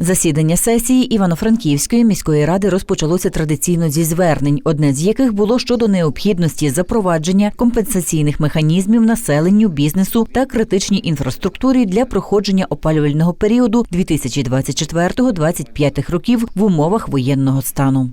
Засідання сесії Івано-Франківської міської ради розпочалося традиційно зі звернень, одне з яких було щодо необхідності запровадження компенсаційних механізмів населенню, бізнесу та критичній інфраструктурі для проходження опалювального періоду 2024-2025 років в умовах воєнного стану.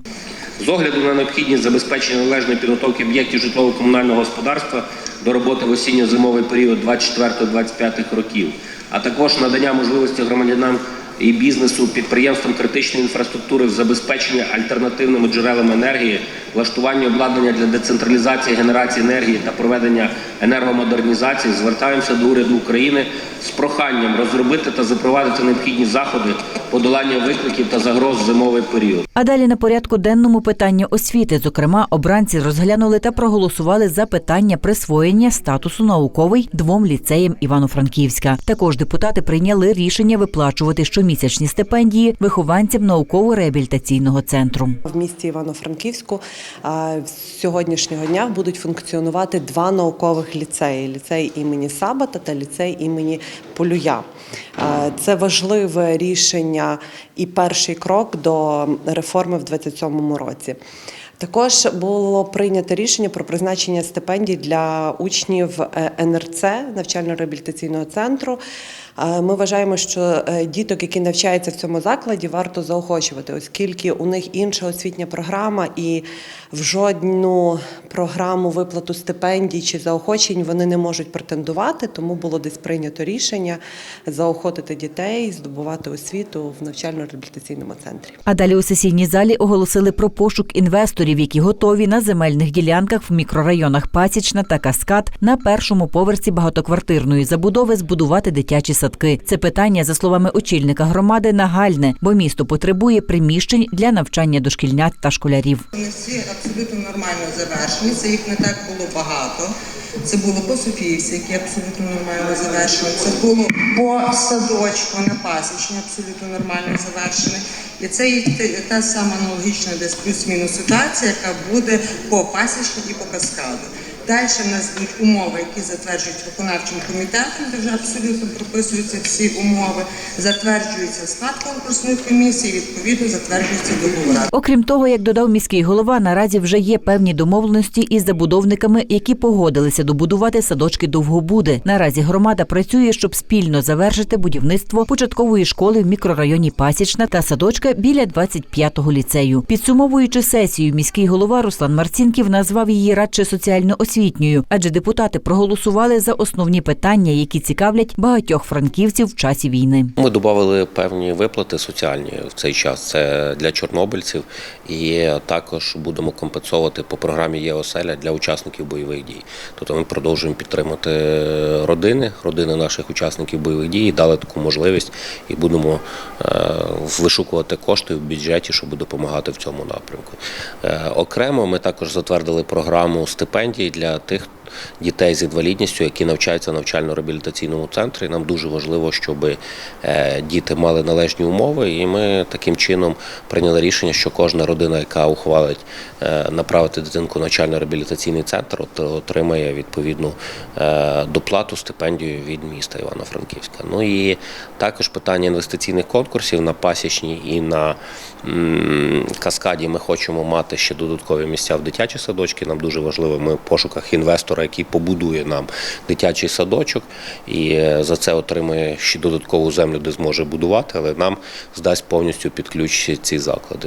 З огляду на необхідність забезпечення належної підготовки об'єктів житлово-комунального господарства до роботи в осінньо-зимовий період 24-25 років, а також надання можливості громадянам і бізнесу, підприємствам критичної інфраструктури в забезпечення альтернативними джерелами енергії, влаштування обладнання для децентралізації генерації енергії та проведення енергомодернізації, звертаємося до уряду України з проханням розробити та запровадити необхідні заходи подолання викликів та загроз в зимовий період. А далі на порядку денному питання освіти. Зокрема, обранці розглянули та проголосували за питання присвоєння статусу науковий двом ліцеям Івано-Франківська. Також депутати прийняли рішення виплачувати щомісячні стипендії вихованцям науково-реабілітаційного центру. В місті Івано-Франківську з сьогоднішнього дня будуть функціонувати два наукових ліцеї: ліцей імені Сабата та ліцей імені Полюя. Це важливе рішення і перший крок до реформи в 2027 році. Також було прийнято рішення про призначення стипендій для учнів е, НРЦ навчально-реабілітаційного центру. Е, Ми вважаємо, що е, діток, які навчаються в цьому закладі, варто заохочувати, оскільки у них інша освітня програма, і в жодну програму виплату стипендій чи заохочень вони не можуть претендувати. Тому було десь прийнято рішення заохотити дітей, здобувати освіту в навчально-реабілітаційному центрі. А далі у сесійній залі оголосили про пошук інвесторів, які готові на земельних ділянках в мікрорайонах Пасічна та Каскад на першому поверсі багатоквартирної забудови збудувати дитячі садки. Це питання, за словами очільника громади, нагальне, бо місто потребує приміщень для навчання дошкільнят та школярів. Вони всі абсолютно нормально завершені. Це їх не так було багато. Це було по Софіївці, які абсолютно нормально завершені. Це було по садочку на пасічні, абсолютно нормально завершене. І це є та сама аналогічна десь плюс-мінус ситуація, яка буде по пасічні і по каскаду. Далі в нас будуть умови, які затверджують виконавчим комітетом, де вже абсолютно прописуються всі умови, затверджується склад конкурсної комісії, відповідно затверджується договори. Окрім того, як додав міський голова, наразі вже є певні домовленості із забудовниками, які погодилися добудувати садочки довгобуди. Наразі громада працює, щоб спільно завершити будівництво початкової школи в мікрорайоні Пасічна та садочка біля 25-го ліцею. Підсумовуючи сесію, міський голова Руслан Марцінків назвав її радше соціально-освітньою, адже депутати проголосували за основні питання, які цікавлять багатьох франківців в часі війни. Ми додали певні виплати соціальні в цей час. Це для чорнобильців, і також будемо компенсувати по програмі ЄОСЕЛЯ для учасників бойових дій. Тобто ми продовжуємо підтримати родини, родини наших учасників бойових дій, і дали таку можливість, і будемо е, вишукувати кошти в бюджеті, щоб допомагати в цьому напрямку. Е, Окремо ми також затвердили програму стипендій для тих дітей з інвалідністю, які навчаються в навчально-реабілітаційному центрі. Нам дуже важливо, щоб е, діти мали належні умови, і ми таким чином прийняли рішення, що кожна родина, яка ухвалить е, направити дитинку в навчально-реабілітаційний центр, отримає відповідну е, доплату стипендію від міста Івано-Франківська. Ну і також питання інвестиційних конкурсів на пасічній і на каскаді. Ми хочемо мати ще додаткові місця в дитячі садочки. Нам дуже важливо. Ми в пошуках інвестора, який побудує нам дитячий садочок, і е, за це отримає ще додаткову землю, де зможе будувати, але нам здасть повністю під ці заклади.